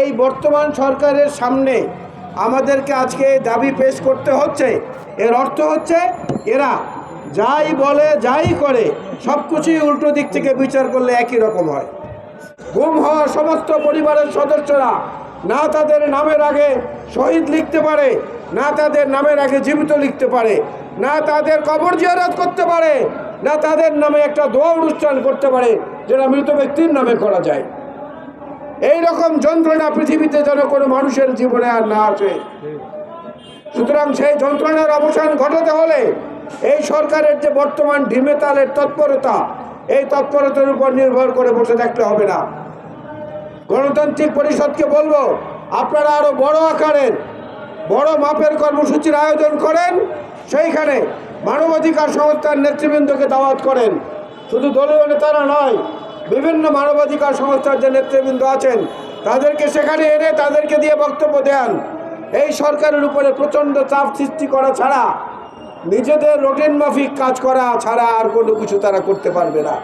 এই বর্তমান সরকারের সামনে আমাদেরকে আজকে দাবি পেশ করতে হচ্ছে। এর অর্থ হচ্ছে এরা যাই বলে, যাই করে সব কিছুই উল্টো দিক থেকে বিচার করলে একই রকম হয়। গুম হওয়া সমস্ত পরিবারের সদস্যরা না তাদের নামের আগে শহীদ লিখতে পারে, না তাদের নামের আগে জীবিত লিখতে পারে, না তাদের কবর জিয়ারত করতে পারে, না তাদের নামে একটা দোয়া অনুষ্ঠান করতে পারে, যেটা মৃত ব্যক্তির নামে করা যায়। এই রকম যন্ত্রণা পৃথিবীতে যেন কোনো মানুষের জীবনে আর না আসে। সুতরাং সেই যন্ত্রণার অবসান ঘটাতে হলে এই সরকারের যে বর্তমান ঢিমেতালের তৎপরতা, এই তৎপরতার উপর নির্ভর করে বসে থাকতে হবে না। গণতান্ত্রিক পরিষদকে বলব, আপনারা আরও বড় আকারের, বড় মাপের কর্মসূচির আয়োজন করেন, সেইখানে মানবাধিকার সংস্থার নেতৃবৃন্দকে দাওয়াত করেন। শুধু দলীয় নেতারা নয় বিভিন্ন মানবাধিকার সংস্থার যে নেতৃবৃন্দ আছেন, তাদেরকে সেখানে এনে তাদেরকে দিয়ে বক্তব্য দেন। এই সরকারের উপরে প্রচণ্ড চাপ সৃষ্টি করা ছাড়া, নিজেদের রুটিন মাফিক কাজ করা ছাড়া আর কোনো কিছু তারা করতে পারবে না।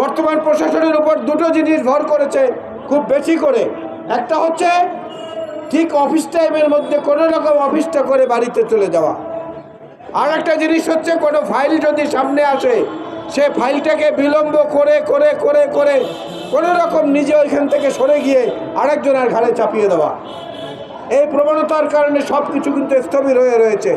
বর্তমান প্রশাসনের উপর দুটো জিনিস ভর করেছে, খুব বেশি করে। একটা হচ্ছে, ঠিক অফিস টাইমের মধ্যে কোনো রকম অফিসটা করে বাড়িতে চলে যাওয়া। আর একটা জিনিস হচ্ছে, কোনো ফাইল যদি সামনে আসে সে ফাইলটাকে বিলম্ব করে করে করে করে কোনো রকম নিজে ওইখান থেকে সরে গিয়ে আরেকজনের ঘাড়ে চাপিয়ে দেওয়া। এই প্রবণতার কারণে সব কিছু কিন্তু স্থবির হয়ে রয়েছে।